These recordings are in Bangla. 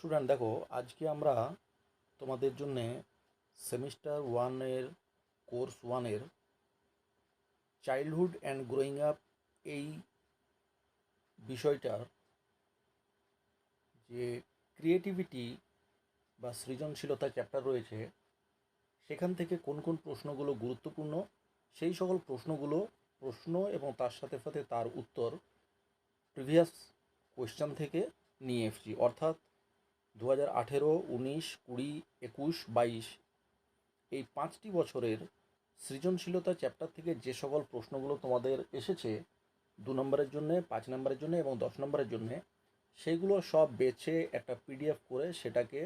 স্টুডেন্ট, দেখো, আজকে আমরা তোমাদের জন্যে সেমিস্টার ওয়ানের কোর্স ওয়ানের চাইল্ডহুড অ্যান্ড গ্রোয়িং আপ এই বিষয়টার যে ক্রিয়েটিভিটি বা সৃজনশীলতা চ্যাপ্টার রয়েছে, সেখান থেকে কোন কোন প্রশ্নগুলো গুরুত্বপূর্ণ, সেই সকল প্রশ্নগুলো, প্রশ্ন এবং তার সাথে সাথে তার উত্তর প্রিভিয়াস কোয়েশ্চেন থেকে নিয়ে এসেছি। অর্থাৎ দু হাজার আঠেরো, উনিশ, কুড়ি, একুশ, বাইশ। এই পাঁচটি বছরের সৃজনশীলতা চ্যাপ্টার থেকে যে সকল প্রশ্নগুলো তোমাদের এসেছে, দু নম্বরের জন্যে, পাঁচ নম্বরের জন্য এবং দশ নম্বরের জন্যে সেইগুলো সব বেছে একটা পিডিএফ করে সেটাকে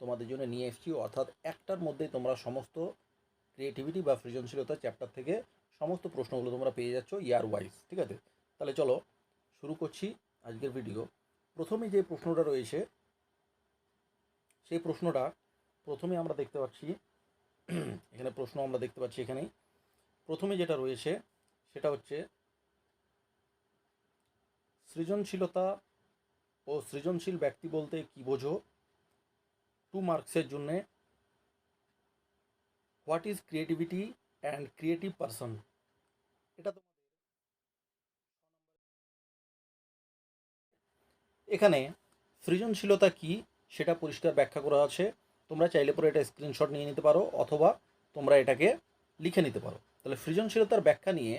তোমাদের জন্য নিয়ে এসেছি। অর্থাৎ একটার মধ্যেই তোমরা সমস্ত ক্রিয়েটিভিটি বা সৃজনশীলতা চ্যাপ্টার থেকে সমস্ত প্রশ্নগুলো তোমরা পেয়ে যাচ্ছ ইয়ার ওয়াইজ ঠিক আছে? তাহলে চলো শুরু করছি আজকের ভিডিও প্রথমে যে প্রশ্নটা রয়েছে সেই প্রশ্নটা প্রথমে আমরা দেখতে পাচ্ছি, এখানে প্রশ্ন আমরা দেখতে পাচ্ছি এখানেই। প্রথমে যেটা রয়েছে সেটা হচ্ছে সৃজনশীলতা ও সৃজনশীল ব্যক্তি বলতে কি বোঝো? টু মার্কসের জন্যে what is creativity and creative person এটা তো এখানে সৃজনশীলতা কি সেটা পরিষ্কার ব্যাখ্যা করা আছে। তোমরা চাইলে পরে এটা স্ক্রিনশট নিয়ে নিতে পারো, অথবা তোমরা এটাকে লিখে নিতে পারো। তাহলে সৃজনশীলতার ব্যাখ্যা নিয়ে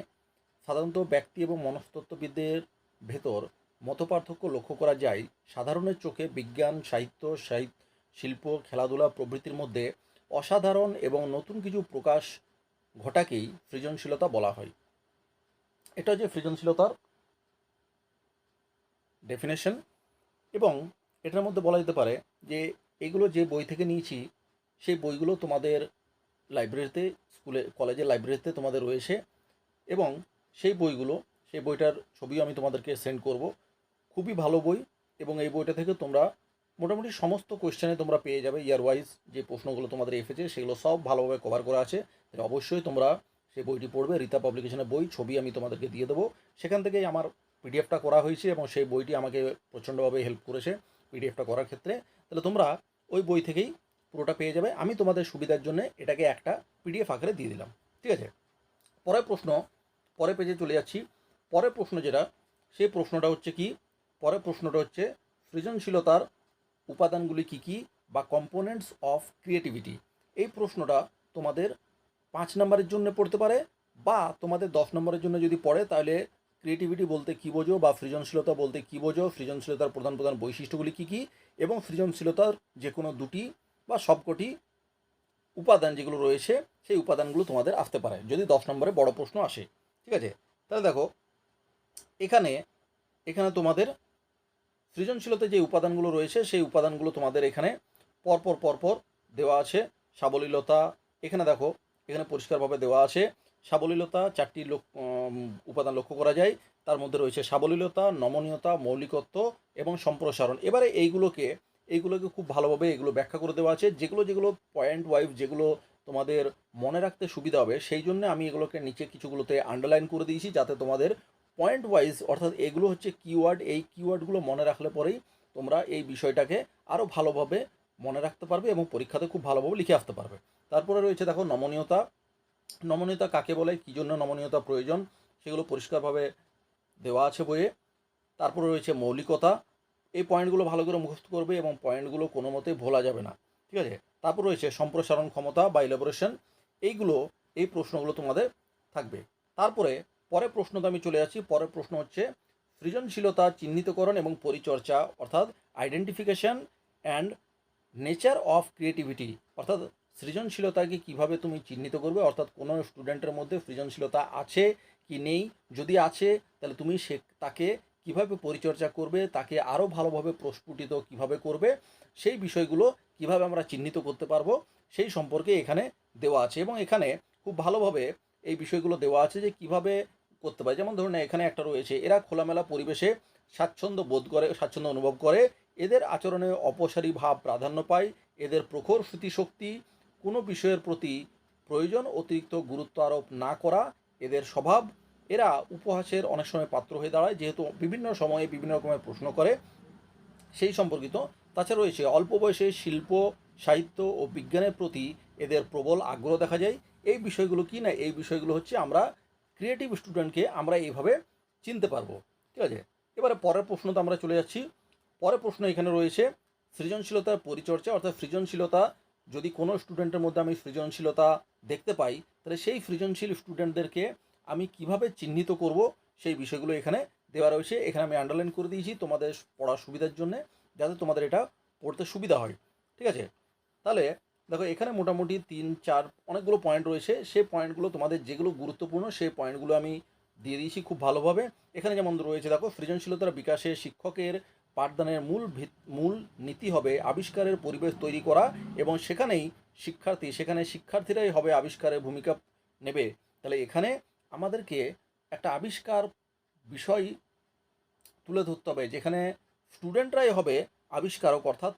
সাধারণত ব্যক্তি এবং মনস্তত্ত্ববিদদের ভেতর মতপার্থক্য লক্ষ্য করা যায়। সাধারণের চোখে বিজ্ঞান, সাহিত্য সাহিত্য শিল্প, খেলাধুলা প্রভৃতির মধ্যে অসাধারণ এবং নতুন কিছু প্রকাশ ঘটাকেই সৃজনশীলতা বলা হয়। এটা হচ্ছে সৃজনশীলতার ডেফিনেশন এবং এটার মধ্যে বলা যেতে পারে যে এগুলো যে বই থেকে নিয়েছি, সেই বইগুলো তোমাদের লাইব্রেরিতে স্কুলে কলেজের লাইব্রেরিতে তোমাদের রয়েছে এবং সেই বইগুলো, সেই বইটার ছবিও আমি তোমাদেরকে সেন্ড করব। খুবই ভালো বই এবং এই বইটা থেকে তোমরা মোটামুটি সমস্ত কোয়েশ্চেনে তোমরা পেয়ে যাবে ইয়ার ওয়াইজ যে প্রশ্নগুলো তোমাদের এসেছে সেগুলো সব ভালোভাবে কভার করা আছে। অবশ্যই তোমরা সেই বইটি পড়বে রীতা পাবলিকেশনের বই, ছবি আমি তোমাদেরকে দিয়ে দেবো। সেখান থেকেই আমার পিডিএফটা করা হয়েছে এবং সেই বইটি আমাকে প্রচণ্ডভাবে হেল্প করেছে। পিডিএফটা করার ক্ষেত্রে, তাহলে তোমরা ওই বই থেকেই পুরোটা পেয়ে যাবে। আমি তোমাদের সুবিধার জন্য এটাকে একটা পিডিএফ আকারে দিয়ে দিলাম। ঠিক আছে? পরের প্রশ্ন, পরের পেজে চলে যাচ্ছি। পরের প্রশ্ন যেটা, সেই প্রশ্নটা হচ্ছে কি? পরের প্রশ্নটা হচ্ছে, সৃজনশীলতার উপাদানগুলি কি কি বা কম্পোনেন্টস অফ ক্রিয়েটিভিটি এই প্রশ্নটা তোমাদের পাঁচ নম্বরের জন্য পড়তে পারে বা তোমাদের দশ নম্বরের জন্য যদি পড়ে, তাহলে ক্রিয়েটিভিটি বলতে কী বোঝো বা সৃজনশীলতা বলতে কী বোঝো? সৃজনশীলতার প্রধান প্রধান বৈশিষ্ট্যগুলি কী কী? এবং সৃজনশীলতার যে কোনো দুটি বা সবকটি উপাদান যেগুলো রয়েছে, সেই উপাদানগুলো তোমাদের আসতে পারে। যদি দশ নম্বরে বড় প্রশ্ন আসে, ঠিক আছে? তাহলে দেখো, এখানে এখানে তোমাদের সৃজনশীলতা যে উপাদানগুলো রয়েছে, সেই উপাদানগুলো তোমাদের এখানে পরপর পরপর দেওয়া আছে। সাবলীলতা, এখানে দেখো, এখানে পরিষ্কারভাবে দেওয়া আছে। সাবলীলতা চারটি উপাদান লক্ষ্য করা যায়। তার মধ্যে রয়েছে সাবলীলতা, নমনীয়তা, মৌলিকত্ব এবং সম্প্রসারণ। এবারে এইগুলোকে এইগুলোকে খুব ভালোভাবে এগুলো ব্যাখ্যা করে দেওয়া আছে। যেগুলো যেগুলো পয়েন্ট ওয়াইজ যেগুলো তোমাদের মনে রাখতে সুবিধা হবে, সেই জন্য আমি এগুলোকে নিচে কিছুগুলোতে আন্ডারলাইন করে দিয়েছি যাতে তোমাদের পয়েন্ট ওয়াইজ অর্থাৎ এগুলো হচ্ছে কিওয়ার্ড এই কিওয়ার্ডগুলো মনে রাখলে পরেই তোমরা এই বিষয়টাকে আরও ভালোভাবে মনে রাখতে পারবে এবং পরীক্ষাতে খুব ভালোভাবে লিখে আসতে পারবে। তারপরে রয়েছে দেখো নমনীয়তা নমনীয়তা কাকে বলে, কী জন্য নমনীয়তা প্রয়োজন, সেগুলো পরিষ্কারভাবে দেওয়া আছে বইয়ে। তারপরে রয়েছে মৌলিকতা, এই পয়েন্টগুলো ভালো করে মুখস্থ করবে এবং পয়েন্টগুলো কোনো মতেই ভোলা যাবে না, ঠিক আছে? তারপর রয়েছে সম্প্রসারণ ক্ষমতা বা ইলাবোরেশন এইগুলো, এই প্রশ্নগুলো তোমাদের থাকবে। তারপরে পরের প্রশ্নতে আমি চলে যাচ্ছি, পরের প্রশ্ন হচ্ছে সৃজনশীলতা, চিহ্নিতকরণ এবং পরিচর্যা, অর্থাৎ identification and nature of creativity অর্থাৎ সৃজনশীলতাকে কীভাবে তুমি চিহ্নিত করবে? অর্থাৎ কোনো স্টুডেন্টের মধ্যে সৃজনশীলতা আছে কি নেই? যদি আছে, তাহলে তুমি সে, তাকে কীভাবে পরিচর্যা করবে? তাকে আরও ভালোভাবে প্রস্ফুটিত কীভাবে করবে? সেই বিষয়গুলো কীভাবে আমরা চিহ্নিত করতে পারব, সেই সম্পর্কে এখানে দেওয়া আছে। এবং এখানে খুব ভালোভাবে এই বিষয়গুলো দেওয়া আছে যে কীভাবে করতে পারে। যেমন ধরুন, এখানে একটা রয়েছে, এরা খোলামেলা পরিবেশে স্বাচ্ছন্দ্য বোধ করে, স্বাচ্ছন্দ্য অনুভব করে। এদের আচরণে অপসারী ভাব প্রাধান্য পায়। এদের প্রখর স্মৃতিশক্তি কোনো বিষয়ের প্রতি প্রয়োজন অতিরিক্ত গুরুত্ব আরোপ না করা এদের স্বভাব। এরা উপহাসের অনেক সময় পাত্র হয়ে দাঁড়ায়, যেহেতু বিভিন্ন সময়ে বিভিন্ন রকমের প্রশ্ন করে। সেই সম্পর্কিত তাছাড়া রয়েছে, অল্প বয়সে শিল্প, সাহিত্য ও বিজ্ঞানের প্রতি এদের প্রবল আগ্রহ দেখা যায়। এই বিষয়গুলো কি না, এই বিষয়গুলো হচ্ছে আমরা ক্রিয়েটিভ স্টুডেন্টকে আমরা এইভাবে চিনতে পারব। ঠিক আছে? এবারে পরের প্রশ্নতে আমরা চলে যাচ্ছি। পরের প্রশ্ন এখানে রয়েছে, সৃজনশীলতার পরিচর্যা, অর্থাৎ সৃজনশীলতা যদি কোনো স্টুডেন্টের মধ্যে আমি সৃজনশীলতা দেখতে পাই, তাহলে সেই সৃজনশীল স্টুডেন্টদেরকে আমি কীভাবে চিহ্নিত করব, সেই বিষয়গুলো এখানে দেওয়া রয়েছে। এখানে আমি আন্ডারলাইন করে দিয়েছি তোমাদের পড়ার সুবিধার জন্য, যাতে তোমাদের এটা পড়তে সুবিধা হয়। ঠিক আছে? তাহলে দেখো, এখানে মোটামুটি তিন, চার অনেকগুলো পয়েন্ট রয়েছে। সেই পয়েন্টগুলো তোমাদের যেগুলো গুরুত্বপূর্ণ, সেই পয়েন্টগুলো আমি দিয়ে দিয়েছি খুব ভালোভাবে। এখানে যেমন রয়েছে, দেখো, সৃজনশীলতার বিকাশে শিক্ষকের পাঠদানের মূল মূল নীতি হবে আবিষ্কারের পরিবেশ তৈরি করা এবং সেখানেই শিক্ষার্থী, সেখানে শিক্ষার্থীরাই হবে আবিষ্কারের ভূমিকা নেবে। তাহলে এখানে আমাদেরকে একটা আবিষ্কার বিষয় তুলে ধরতে হবে, যেখানে স্টুডেন্টরাই হবে আবিষ্কারক, অর্থাৎ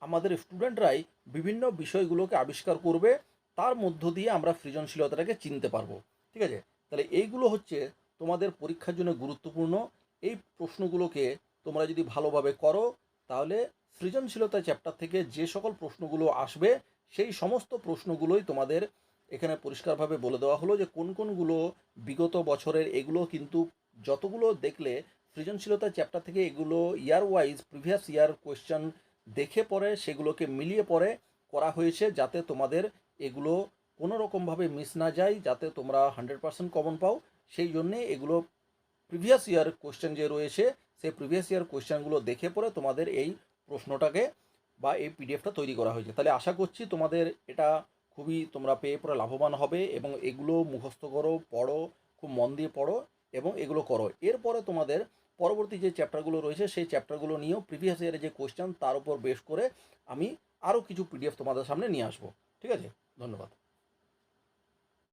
আমাদের স্টুডেন্টরাই বিভিন্ন বিষয়গুলোকে আবিষ্কার করবে, তার মধ্য দিয়ে আমরা সৃজনশীলতাটাকে চিনতে পারব। ঠিক আছে? তাহলে এইগুলো হচ্ছে তোমাদের পরীক্ষার জন্য গুরুত্বপূর্ণ। এই প্রশ্নগুলোকে তোমরা যদি ভালোভাবে করো, তাহলে সৃজনশীলতা চ্যাপ্টার থেকে যে সকল প্রশ্নগুলো আসবে, সেই সমস্ত প্রশ্নগুলোই তোমাদের এখানে পরিষ্কারভাবে বলে দেওয়া হলো যে কোন কোনগুলো বিগত বছরের এগুলো কিন্তু যতগুলো দেখলে সৃজনশীলতা চ্যাপ্টার থেকে এগুলো year wise previous year question দেখে পরে সেগুলোকে মিলিয়ে পরে করা হয়েছে যাতে তোমাদের এগুলো কোনো রকমভাবে মিস না যায়, যাতে তোমরা হান্ড্রেড পার্সেন্ট কমন পাও। সেই জন্যে এগুলো প্রিভিয়াস ইয়ার কোয়েশ্চেন যে রয়েছে সেই প্রিভিয়াস ইয়ার কোয়েশ্চেনগুলো দেখে পরে তোমাদের এই প্রশ্নটাকে বা এই পিডিএফটা তৈরি করা হয়েছে। তাহলে আশা করছি তোমাদের এটা খুবই তোমরা পেয়ে পরে লাভবান হবে এবং এগুলো মুখস্থ করো, পড়ো, খুব মন দিয়ে পড়ো এবং এগুলো করো। এরপরে তোমাদের পরবর্তী যে চ্যাপ্টারগুলো রয়েছে, সেই চ্যাপ্টারগুলো নিয়েও প্রিভিয়াস ইয়ারে যে কোয়েশ্চেন তার উপর বেস করে আমি আরও কিছু পিডিএফ তোমাদের সামনে নিয়ে আসব। ঠিক আছে? ধন্যবাদ।